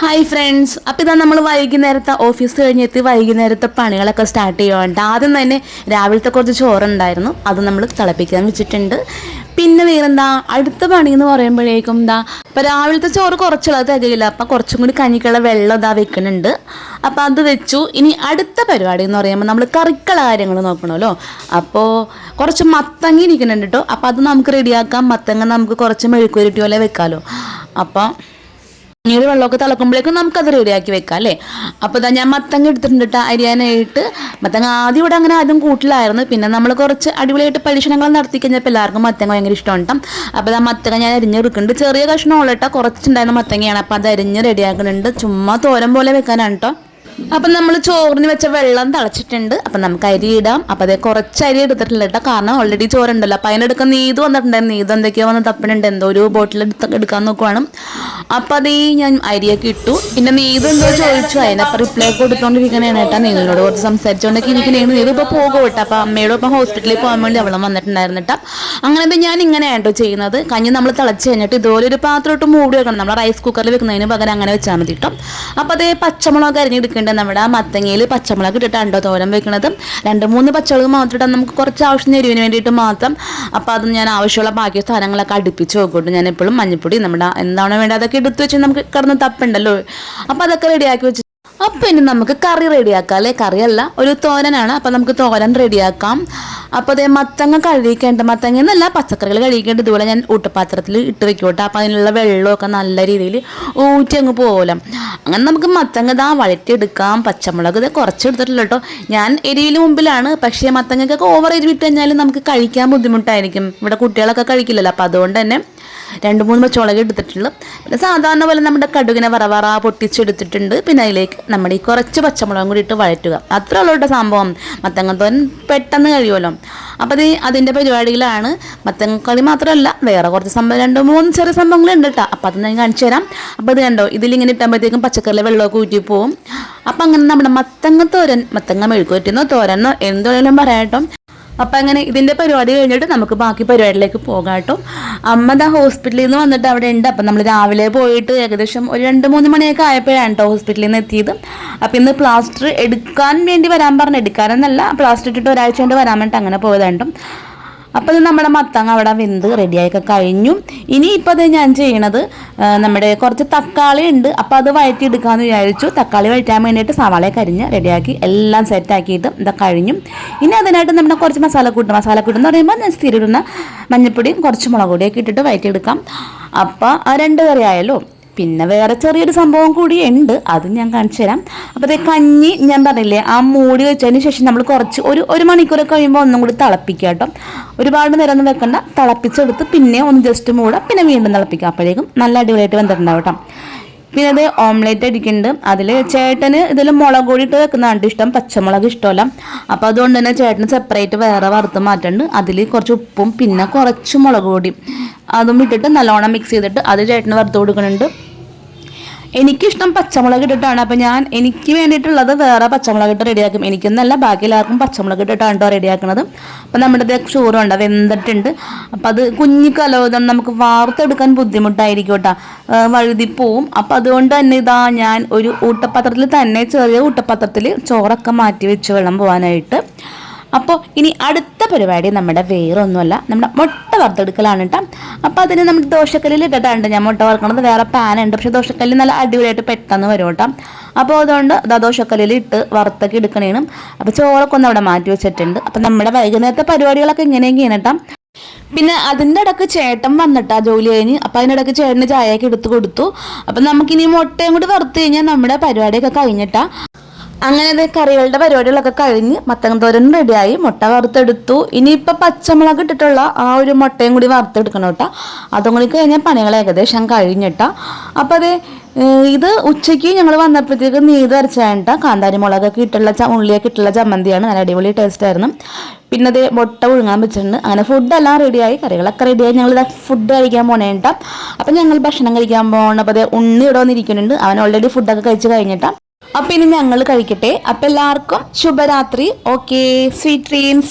Hi friends അപ്പം ഇതാ നമ്മൾ വൈകുന്നേരത്തെ ഓഫീസ് കഴിഞ്ഞെത്തി വൈകുന്നേരത്തെ പണികളൊക്കെ സ്റ്റാർട്ട് ചെയ്യുന്നുണ്ട് ആദ്യം തന്നെ രാവിലത്തെ കുറച്ച് ചോറുണ്ടായിരുന്നു. അത് നമ്മൾ തിളപ്പിക്കാൻ വെച്ചിട്ടുണ്ട്. പിന്നെ വേറെന്താ? അടുത്ത പണി എന്ന് പറയുമ്പോഴേക്കും എന്താ ഇപ്പം രാവിലത്തെ ചോറ് കുറച്ചുള്ളത് തികയില്ല. അപ്പം കുറച്ചും കൂടി കഞ്ഞിക്കുള്ള വെള്ളം ഇതാ വെക്കുന്നുണ്ട്. അപ്പം അത് വെച്ചു. ഇനി അടുത്ത പരിപാടി എന്ന് പറയുമ്പോൾ നമ്മൾ കറിക്കുള്ള കാര്യങ്ങൾ നോക്കണമല്ലോ. അപ്പോൾ കുറച്ച് മത്തങ്ങ ഇരിക്കുന്നുണ്ട് കേട്ടോ അപ്പോൾ അത് നമുക്ക് റെഡിയാക്കാം മത്തങ്ങ നമുക്ക് കുറച്ച് മെഴുക്കുരുട്ടി പോലെ വെക്കാമല്ലോ അപ്പം ഇനി വെള്ളമൊക്കെ തിളക്കുമ്പോഴേക്കും നമുക്കത് റെഡിയാക്കി വെക്കാം അല്ലേ? അപ്പോൾ ഞാൻ മത്തങ്ങ എടുത്തിട്ടുണ്ട് ട്ടോ അരിയാനായിട്ട്. മത്തങ്ങ ആദ്യം ഇവിടെ അങ്ങനെ ആദ്യം കൂട്ടിലായിരുന്നു. പിന്നെ നമ്മൾ കുറച്ച് അടിപൊളിയായിട്ട് പരീക്ഷണങ്ങൾ നടത്തി കഴിഞ്ഞപ്പോൾ എല്ലാവർക്കും മത്തങ്ങ ഭയങ്കര ഇഷ്ടമാണ് അപ്പോൾ ആ മത്തങ്ങ ഞാൻ അരിഞ്ഞെടുക്കുന്നുണ്ട്. ചെറിയ കഷ്ണം കേട്ടോ കുറച്ചുണ്ടായിരുന്ന മത്തങ്ങയാണ്. അപ്പോൾ അത് അരിഞ്ഞ് റെഡിയാക്കുന്നുണ്ട് ചുമ്മാ തോരൻ പോലെ വെക്കാനാണ് കേട്ടോ അപ്പം നമ്മൾ ചോറിന് വെച്ച വെള്ളം തിളച്ചിട്ടുണ്ട്. അപ്പം നമുക്ക് അരി ഇടാം. അപ്പം അതേ കുറച്ച് അരി എടുത്തിട്ടില്ല കേട്ടോ. കാരണം ഓൾറെഡി ചോറുണ്ടല്ലോ. അപ്പം അതിനെടുക്കാൻ നീത് വന്നിട്ടുണ്ടായിരുന്നു. നീത് എന്തൊക്കെയോ വന്ന് തപ്പനുണ്ട് എന്തോ ഒരു ബോട്ടിൽ എടുത്ത് എടുക്കാൻ നോക്കുവാണ്. അപ്പം അതേ ഞാൻ അരിയൊക്കെ ഇട്ടു. പിന്നെ നീത് എന്തോ ചോദിച്ചു. അതിനപ്പം റിപ്ലൈ കൊടുത്തോണ്ടിരിക്കണേണ് കേട്ടോ. നിങ്ങളോട് കുറച്ച് സംസാരിച്ചുകൊണ്ടൊക്കെ ഇരിക്കണേണ്. നീത് ഇപ്പോൾ പോകും കേട്ടോ. അപ്പം അമ്മയോട് ഇപ്പം ഹോസ്പിറ്റലിൽ പോകാൻ വേണ്ടി അവളും വന്നിട്ടുണ്ടായിരുന്നു കേട്ടോ. അങ്ങനെ ഞാൻ ഇങ്ങനെയാണ് കേട്ടോ ചെയ്യുന്നത്. കഞ്ഞി നമ്മൾ തിളച്ച് കഴിഞ്ഞിട്ട് ഇതുപോലെ ഒരു പാത്രം ഇട്ട് മൂടി വെക്കണം. നമ്മൾ റൈസ് കുക്കറിൽ വെക്കുന്നതിന് പകരം അങ്ങനെ വെച്ചാൽ മതി കേട്ടോ. അപ്പം അതേ പച്ചമുളക് അരിഞ്ഞെടുക്കേണ്ടത് നമ്മുടെ മത്തങ്ങയിൽ പച്ചമുളക് ഇട്ടിട്ടാണ്ടോ തോരൻ വെക്കുന്നത് രണ്ട് മൂന്ന് പച്ചമുളക് മാത്രം ഇട്ടാൽ നമുക്ക് കുറച്ച് ആവശ്യം എരിവിന് വേണ്ടിയിട്ട് മാത്രം. അപ്പോൾ അത് ഞാൻ ആവശ്യമുള്ള ബാക്കി സാധനങ്ങളൊക്കെ അടുപ്പിച്ച് വെക്കൂട്ട്. ഞാൻ എപ്പോഴും മഞ്ഞപ്പൊടി നമ്മുടെ എന്താണോ വേണ്ടത് അതൊക്കെ എടുത്ത് വെച്ച് നമുക്ക് കിടന്ന് തപ്പുണ്ടല്ലോ. അപ്പോൾ അതൊക്കെ റെഡിയാക്കി വെച്ച് അപ്പം ഇനി നമുക്ക് കറി റെഡിയാക്കാം അല്ലേ? കറിയല്ല ഒരു തോരനാണ്. അപ്പം നമുക്ക് തോരൻ റെഡിയാക്കാം. അപ്പോൾ അതേ മത്തങ്ങ കഴുകിക്കേണ്ട മത്തങ്ങ എന്നല്ല പച്ചക്കറികൾ കഴുകിക്കേണ്ട ഇതുപോലെ ഞാൻ ഊട്ടപാത്രത്തിൽ ഇട്ട് വെക്കോട്ടെ. അപ്പൊ അതിനുള്ള വെള്ളമൊക്കെ നല്ല രീതിയിൽ ഊറ്റി അങ്ങ് പോകല അങ്ങനെ നമുക്ക് മത്തങ്ങ ഇതാ വഴറ്റിയെടുക്കാം. പച്ചമുളക് ഇത് കുറച്ച് എടുത്തിട്ടില്ല കേട്ടോ. ഞാൻ എരിവിൽ മുമ്പിലാണ്. പക്ഷേ മത്തങ്ങക്കൊക്കെ ഓവർ എരിവിട്ട് കഴിഞ്ഞാൽ നമുക്ക് കഴിക്കാൻ ബുദ്ധിമുട്ടായിരിക്കും. ഇവിടെ കുട്ടികളൊക്കെ കഴിക്കില്ലല്ലോ. അപ്പൊ അതുകൊണ്ട് തന്നെ രണ്ട് മൂന്ന് പച്ചമുളക് എടുത്തിട്ടുള്ളൂ പിന്നെ സാധാരണ പോലെ നമ്മുടെ കടുകിനെ വറവറ പൊട്ടിച്ചെടുത്തിട്ടുണ്ട്. പിന്നെ അതിലേക്ക് നമ്മുടെ ഈ കുറച്ച് പച്ചമുളകും കൂടി ഇട്ട് വഴറ്റുക. അത്ര ഉള്ളൂ കേട്ടോ സംഭവം. മത്തങ്ങത്തോൻ പെട്ടെന്ന് കഴിയുമല്ലോ. അപ്പോൾ അത് അതിന്റെ പരിപാടിയിലാണ് മത്തങ്ങക്കളി മാത്രമല്ല വേറെ കുറച്ച് സംഭവം രണ്ട് മൂന്ന് ചെറിയ സംഭവങ്ങളുണ്ട് കേട്ടോ. അപ്പോൾ അത് ഞാൻ കാണിച്ചു തരാം. അപ്പോൾ അത് കണ്ടോ ഇതിലിങ്ങനെ ഇട്ടുമ്പോഴത്തേക്കും പച്ചക്കറിയിലെ വെള്ളമൊക്കെ ഊറ്റി പോവും. അപ്പം അങ്ങനെ നമ്മുടെ മത്തങ്ങ തോരൻ മത്തങ്ങ മെഴുക്കുവറ്റുന്നോ തോരനോ എന്തുവേലും പറയാം കേട്ടോ. അപ്പം അങ്ങനെ ഇതിന്റെ പരിപാടി കഴിഞ്ഞിട്ട് നമുക്ക് ബാക്കി പരിപാടിയിലേക്ക് പോകാം കേട്ടോ. അമ്മ ദാ ഹോസ്പിറ്റലിൽ നിന്ന് വന്നിട്ട് അവിടെ ഉണ്ട്. അപ്പം നമ്മൾ രാവിലെ പോയിട്ട് ഏകദേശം ഒരു രണ്ട് മൂന്ന് മണിയൊക്കെ ആയപ്പോഴാണ് കേട്ടോ ഹോസ്പിറ്റലിൽ നിന്ന് എത്തിയത്. അപ്പം ഇന്ന് പ്ലാസ്റ്റർ എടുക്കാൻ വേണ്ടി വരാൻ പറഞ്ഞു. എടുക്കാനെന്നല്ല പ്ലാസ്റ്റർ ഇട്ടിട്ട് ഒരാഴ്ച കൊണ്ട് വരാൻ വേണ്ടിയിട്ട് അങ്ങനെ പോയതാണ്. അപ്പോൾ ഇത് നമ്മുടെ മത്തങ്ങ അവിടെ വെന്ത് റെഡിയായൊക്കെ കഴിഞ്ഞു. ഇനി ഇപ്പോൾ അത് ഞാൻ ചെയ്യണത് നമ്മുടെ കുറച്ച് തക്കാളി ഉണ്ട്. അപ്പോൾ അത് വഴറ്റിയെടുക്കാമെന്ന് വിചാരിച്ചു. തക്കാളി വഴറ്റാൻ വേണ്ടിയിട്ട് സവാളയൊക്കെ അരിഞ്ഞ് റെഡിയാക്കി എല്ലാം സെറ്റാക്കിയിട്ട് ഇതാ കഴിഞ്ഞു. ഇനി അതിനായിട്ട് നമ്മുടെ കുറച്ച് മസാലക്കൂട്ട് മസാലക്കൂട്ട് എന്ന് പറയുമ്പോൾ ഞാൻ സ്ഥിരം ഇടുന്ന മഞ്ഞപ്പൊടിയും കുറച്ച് മുളക് പൊടിയൊക്കെ ഇട്ടിട്ട് വഴറ്റിയെടുക്കാം. അപ്പോൾ രണ്ട് കറി ആയല്ലോ. പിന്നെ വേറെ ചെറിയൊരു സംഭവം കൂടി ഉണ്ട്. അത് ഞാൻ കാണിച്ചു തരാം. അപ്പോൾ കഞ്ഞി ഞാൻ പറഞ്ഞില്ലേ ആ മൂടി വെച്ചതിന് ശേഷം നമ്മൾ കുറച്ച് ഒരു ഒരു മണിക്കൂർ കഴിയുമ്പോൾ ഒന്നും കൂടി തിളപ്പിക്കുക കേട്ടോ. ഒരുപാട് നേരം ഒന്നും വെക്കണ്ട. തിളപ്പിച്ചെടുത്ത് പിന്നെ ഒന്ന് ജസ്റ്റ് മൂടാം. പിന്നെ വീണ്ടും തിളപ്പിക്കുക അപ്പോഴേക്കും നല്ല അടിപൊളിയായിട്ട് വെന്തിട്ടുണ്ടാവും കേട്ടോ. പിന്നെ അത് ഓംലേറ്റ് അടിക്കുന്നുണ്ട്. അതിൽ ചേട്ടന് ഇതിൽ മുളക് പൊടി ഇട്ട് വെക്കുന്നതാണ് ഇഷ്ടം. പച്ചമുളക് ഇഷ്ടമല്ല. അപ്പോൾ അതുകൊണ്ട് തന്നെ ചേട്ടന് സെപ്പറേറ്റ് വേറെ വറുത്ത് മാറ്റുന്നുണ്ട് അതിൽ കുറച്ച് ഉപ്പും പിന്നെ കുറച്ച് മുളക് പൊടിയും. അതും ഇട്ടിട്ട് നല്ലോണം മിക്സ് ചെയ്തിട്ട് അത് ചേട്ടന് വറുത്ത് കൊടുക്കുന്നുണ്ട്. എനിക്കിഷ്ടം പച്ചമുളക് ഇട്ടിട്ടാണ്. അപ്പം ഞാൻ എനിക്ക് വേണ്ടിയിട്ടുള്ളത് വേറെ പച്ചമുളക് ഇട്ട് റെഡിയാക്കും. എനിക്കൊന്നല്ല ബാക്കി എല്ലാവർക്കും പച്ചമുളക് ഇട്ടിട്ടാണ് കേട്ടോ റെഡിയാക്കുന്നത് അപ്പം നമ്മുടെ ഇത് ചോറുണ്ട് വെന്തിട്ടുണ്ട്. അപ്പം അത് കുഞ്ഞു കലോദം നമുക്ക് വാർത്തെടുക്കാൻ ബുദ്ധിമുട്ടായിരിക്കും കേട്ടോ വഴുതിപ്പോവും. അപ്പം അതുകൊണ്ട് തന്നെ ഇതാ ഞാൻ ഒരു ഊട്ടപ്പത്രത്തിൽ തന്നെ ചെറിയ ഊട്ടപ്പത്രത്തിൽ ചോറൊക്കെ മാറ്റി വെച്ച് വെള്ളം പോകാനായിട്ട് അപ്പോൾ ഇനി അടുത്ത പരിപാടി നമ്മുടെ വേറെ ഒന്നുമല്ല നമ്മുടെ മുട്ട വറുത്തെടുക്കലാണ് കേട്ടോ അപ്പോൾ അതിന് നമ്മൾ ദോശക്കല്ലിൽ ഇട്ടിട്ടുണ്ട് ഞാൻ മുട്ട വറുക്കണത്. വേറെ പാനുണ്ട് പക്ഷേ ദോശക്കല്ലിൽ നല്ല അടിപൊളിയായിട്ട് പെട്ടെന്ന് വരും കേട്ടോ അപ്പോൾ അതുകൊണ്ട് അതാ ദോശക്കല്ലിൽ ഇട്ട് വറുത്തൊക്കെ എടുക്കണേനും അപ്പോൾ ചോറൊക്കെ ഒന്ന് അവിടെ മാറ്റി വെച്ചിട്ടുണ്ട്. അപ്പോൾ നമ്മുടെ വൈകുന്നേരത്തെ പരിപാടികളൊക്കെ ഇങ്ങനെയൊക്കെയാണ് കേട്ടോ പിന്നെ അതിന്റെ ഇടയ്ക്ക് ചേട്ടൻ വന്നിട്ടാ ജോലി കഴിഞ്ഞ്. അപ്പം അതിന്റെ ഇടയ്ക്ക് ചേട്ടന് ചായയൊക്കെ എടുത്ത് കൊടുത്തു. അപ്പം നമുക്കിനി മുട്ടയും കൂടി വറുത്ത് കഴിഞ്ഞാൽ നമ്മുടെ പരിപാടിയൊക്കെ കഴിഞ്ഞിട്ടാ അങ്ങനെ അത് കറികളുടെ പരിപാടികളൊക്കെ കഴിഞ്ഞ് മത്തങ്ങത്തോരൻ റെഡിയായി. മുട്ട വറുത്തെടുത്തു. ഇനിയിപ്പോൾ പച്ചമുളക് ഇട്ടിട്ടുള്ള ആ ഒരു മുട്ടയും കൂടി വറുത്തെടുക്കണം കേട്ടോ. അതും കൂടി കഴിഞ്ഞാൽ പണികൾ ഏകദേശം കഴിഞ്ഞിട്ടാ. അപ്പോൾ അത് ഇത് ഉച്ചയ്ക്ക് ഞങ്ങൾ വന്നപ്പോഴത്തേക്ക് നീത് അരച്ചായിട്ട കാന്താരി മുളകൊക്കെ ഇട്ടുള്ള ഉള്ളിയൊക്കെ ഇട്ടുള്ള ചമ്മന്തിയാണ്. നല്ല അടിപൊളി ടേസ്റ്റ് ആയിരുന്നു. പിന്നെ അത് മുട്ട പുഴുങ്ങാൻ വെച്ചിട്ടുണ്ട്. അങ്ങനെ ഫുഡെല്ലാം റെഡിയായി കറികളൊക്കെ റെഡിയായി ഞങ്ങൾ ഫുഡ് കഴിക്കാൻ പോണേട്ടാ അപ്പം ഞങ്ങൾ ഭക്ഷണം കഴിക്കാൻ പോകണം അപ്പോൾ ഉണ്ണി ഇവിടെ വന്നിരിക്കുന്നുണ്ട്. അവൻ ഓൾറെഡി ഫുഡൊക്കെ കഴിച്ച് കഴിഞ്ഞിട്ടാ. അപ്പം ഇനി ഞങ്ങൾ കഴിക്കട്ടെ. അപ്പം എല്ലാവർക്കും ശുഭരാത്രി. Okay sweet dreams